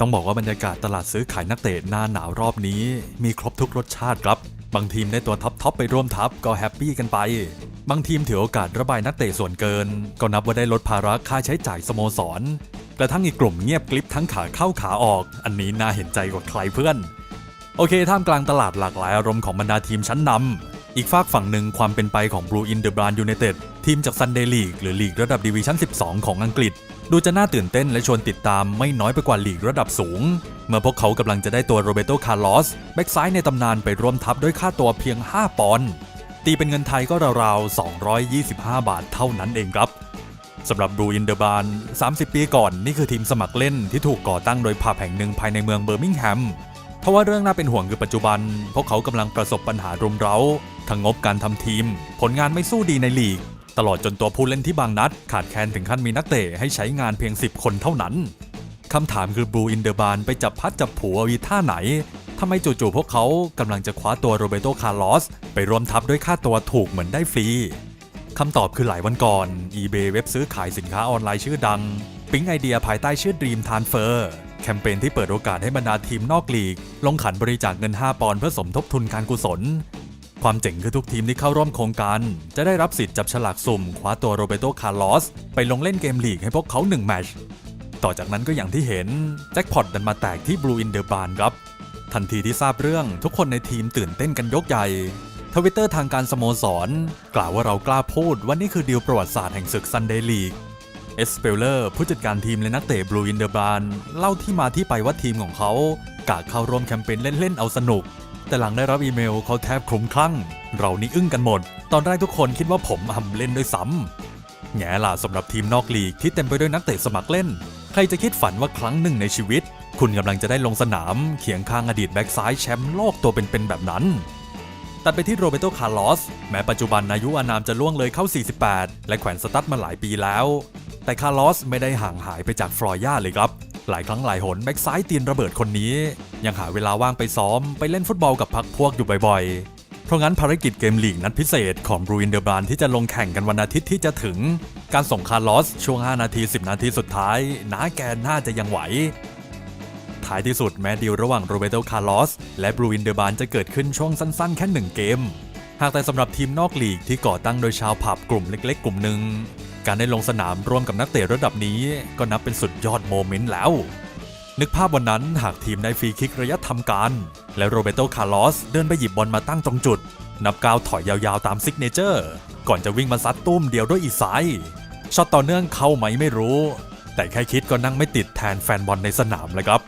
ต้องบอกว่าบรรยากาศตลาดซื้อขายนักเตะหน้าหนาวรอบนี้ มีครบทุกรสชาติครับ บางทีมได้ตัวท็อปทอปไปร่วมทัพก็แฮปปี้กันไป บางทีมถือโอกาสระบายนักเตะส่วนเกิน ก็นับว่าได้ลดภาระค่าใช้จ่ายสโมสรกระทั่งอีกกลุ่มเงียบกลิบทั้งขาเข้าขาออก อันนี้น่าเห็นใจกว่าใครเพื่อน โอเคท่ามกลางตลาดหลากหลายอารมณ์ของบรรดาทีมชั้นนำ อีกฝากฝั่งหนึ่งความเป็นไปของ Blue in the Brand United ทีมจาก Sunday League หรือลีกระดับดิวิชั่น 12 ของอังกฤษ ดูจะน่าตื่นเต้นและชวนติดตามไม่น้อยไปกว่าลีกระดับสูง เมื่อพวกเขากำลังจะได้ตัวโรเบโตคาร์ลอสแบ็กซ้ายในตำนานไปร่วมทัพด้วยค่าตัวเพียง 5 ปอนด์ตีเป็นเงินไทยก็ราวๆ 225 บาทเท่านั้นเองครับสำหรับ Blue in the Barn 30 ปีก่อน นี่คือทีมสมัครเล่นที่ถูกก่อตั้งโดยผับแห่งหนึ่งภายในเมืองเบอร์มิงแฮมทว่าเรื่องน่าเป็นห่วงคือปัจจุบัน พวกเขากำลังประสบปัญหารุมเร้า ทั้งงบการทำทีม ผลงานไม่สู้ดีในลีก ตลอดจนตัวผู้เล่นที่บางนัด ขาดแคลนถึงขั้นมีนักเตะให้ใช้งานเพียง 10 คนเท่านั้นคำถามคือ Blue in the Barn ไปจับพัดจับผูเอาอีท่าไหนทำไมจู่ๆพวกเขากำลังจะคว้าตัวโรเบโตคาร์ลอส ไปรวมทัพด้วยค่าตัวถูกเหมือนได้ฟรีคำตอบคือหลายวันก่อน eBay เว็บซื้อขายสินค้าออนไลน์ชื่อดัง ปิ๊งไอเดียภายใต้ชื่อ Dream Transfer แคมเปญที่เปิดโอกาสให้บรรดาทีมนอกลีก ลงขันบริจาคเงิน 5 ปอนด์เพื่อสมทบทุนการกุศล ความเจ๋งคือทุกทีมที่เข้าร่วมโครงการ จะได้รับสิทธิ์จับฉลากสุ่มคว้าตัวโรเบโตคาร์ลอส ไปลงเล่นเกมลีกให้พวกเขา1แมตช์ต่อจากนั้นก็อย่างที่เห็น แจ็คพอตดันมาแตกที่ Blue in the Barn ครับ ทันทีที่ทราบเรื่องทุกคนในทีมตื่นเต้นกันยกใหญ่ทวิตเตอร์ทางการสโมสร กล่าวว่าเรากล้าพูดว่านี่คือดีลประวัติศาสตร์แห่งศึกซันเดย์ลีก เอสเปลเลอร์ผู้จัดการทีมและนักเตะบลูอินเดอร์บานเล่าที่มาที่ไปว่าทีมของเขากะเข้าร่วมแคมเปญเล่นๆเอาสนุก แต่หลังได้รับอีเมลเขาแทบคลุ้มคลั่ง เรานี่อึ้งกันหมด ตอนแรกทุกคนคิดว่าผมทำเล่นด้วยซ้ำแง่ล่ะสำหรับทีมนอกลีกที่เต็มไปด้วยนักเตะสมัครเล่น ใครจะคิดฝันว่าครั้งหนึ่งในชีวิต คุณกำลังจะได้ลงสนามเคียงข้างอดีตแบ็กซ้ายแชมป์โลกตัวเป็นๆแบบนั้นตัดไปที่โรเบโต คาร์ลอส แม้ปัจจุบันอายุอานามจะล่วงเลยเข้า 48 และแขวนสตั๊ดมาหลายปีแล้ว แต่คาร์ลอสไม่ได้ห่างหายไปจากฟลอยย่าเลยครับ หลายครั้งหลายหนแบ็กซ้ายตีนระเบิดคนนี้ ยังหาเวลาว่างไปซ้อมไปเล่นฟุตบอลกับพักพวกอยู่บ่อยๆ เพราะงั้นภารกิจเกมลีกนัดพิเศษของบรูอินเดอร์บานที่จะลงแข่งกันวันอาทิตย์ที่จะถึง การส่งคาร์ลอสช่วง 5 นาที 10 นาทีสุดท้ายน้าแกน่าจะยังไหวท้ายที่สุดแม้ดีลระหว่างโรเบโตคาร์ลอสและบรูอินเดอร์บานจะเกิดขึ้นช่วงสั้นๆ แค่หนึ่งเกม หากแต่สำหรับทีมนอกลีกที่ก่อตั้งโดยชาวผับกลุ่มเล็ก ๆ กลุ่มหนึ่ง การได้ลงสนามร่วมกับนักเตะระดับนี้ ก็นับเป็นสุดยอดโมเมนต์แล้ว นึกภาพวันนั้นหากทีมได้ฟรีคิกระยะทำการ และโรเบโตคาร์ลอสเดินไปหยิบบอลมาตั้งตรงจุด นับก้าวถอยยาวๆตามซิกเนเจอร์ ก่อนจะวิ่งมาซัดตุ้มเดียวด้วยอีกซ้ายช็อตต่อเนื่องเข้าไหมไม่รู้ แต่แค่คิดก็นั่งไม่ติดแทนแฟนบอลในสนามเลยครับ